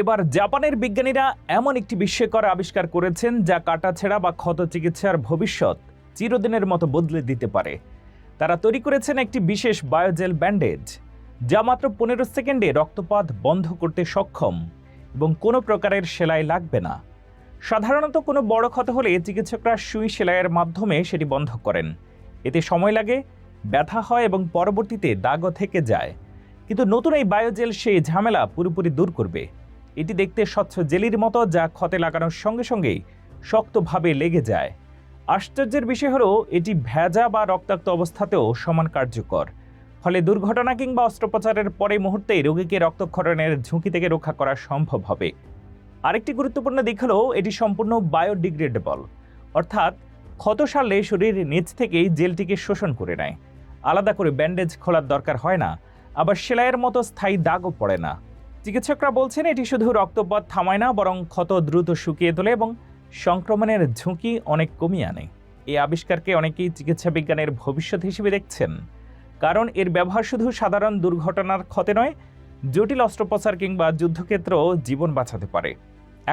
এবার জাপানের বিজ্ঞানীরা এমন একটি বিস্ময়কর আবিষ্কার করেছেন যা কাটাছেঁড়া বা ক্ষত চিকিৎসার ভবিষ্যৎ চিরদিনের মতো বদলে দিতে পারে। তারা তৈরি করেছেন একটি বিশেষ বায়োজেল ব্যান্ডেজ, যা মাত্র পনেরো সেকেন্ডে রক্তপাত বন্ধ করতে সক্ষম এবং কোনো প্রকারের সেলাই লাগবে না। সাধারণত কোনো বড় ক্ষত হলে চিকিৎসকরা সুই সেলাইয়ের মাধ্যমে সেটি বন্ধ করেন। এতে সময় লাগে, ব্যথা হয় এবং পরবর্তীতে দাগও থেকে যায়। কিন্তু নতুন এই বায়োজেল সেই ঝামেলা পুরোপুরি দূর করবে। এটি দেখতে স্বচ্ছ জেলির মতো যা ক্ষতে লাগানোর সঙ্গে সঙ্গেই শক্তভাবে লেগে যায়। আশ্চর্যের বিষয় হলো, এটি ভেজা বা রক্তাক্ত অবস্থাতেও সমান কার্যকর। ফলে দুর্ঘটনা কিংবা অস্ত্রোপচারের পরে মুহূর্তেই রোগীকে রক্তক্ষরণের ঝুঁকি থেকে রক্ষা করা সম্ভব হবে। আরেকটি গুরুত্বপূর্ণ দিক হলো, এটি সম্পূর্ণ বায়োডিগ্রেডেবল। অর্থাৎ ক্ষত সারলে শরীর নিচ থেকেই জেলটিকে শোষণ করে নেয়। আলাদা করে ব্যান্ডেজ খোলার দরকার হয় না, আবার সেলাইয়ের মতো স্থায়ী দাগও পড়ে না। চিকিৎসকরা বলছেন এটি শুধু রক্তপাত থামায় না, বরং ক্ষত দ্রুত শুকিয়ে তোলে এবং সংক্রমণের ঝুঁকি অনেক কমিয়ে আনে। এই আবিষ্কারকে অনেকেই চিকিৎসা বিজ্ঞানের ভবিষ্যৎ হিসেবে দেখছেন। কারণ এর ব্যবহার শুধু সাধারণ দুর্ঘটনার ক্ষতে নয়, জটিল অস্ত্রোপচার কিংবা যুদ্ধক্ষেত্রেও জীবন বাঁচাতে পারে।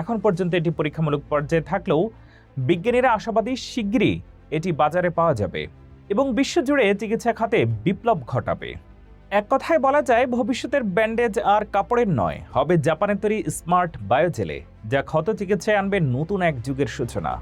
এখন পর্যন্ত এটি পরীক্ষামূলক পর্যায়ে থাকলেও বিজ্ঞানীরা আশাবাদী শিগগিরই এটি বাজারে পাওয়া যাবে এবং বিশ্বজুড়ে চিকিৎসা খাতে বিপ্লব ঘটাবে। এক কথায় বলা যায়, ভবিষ্যতের ব্যান্ডেজ আর কাপড়ের নয়, হবে জাপানের তৈরি স্মার্ট বায়োজেলে, যা ক্ষত চিকিৎসায় আনবে নতুন এক যুগের সূচনা।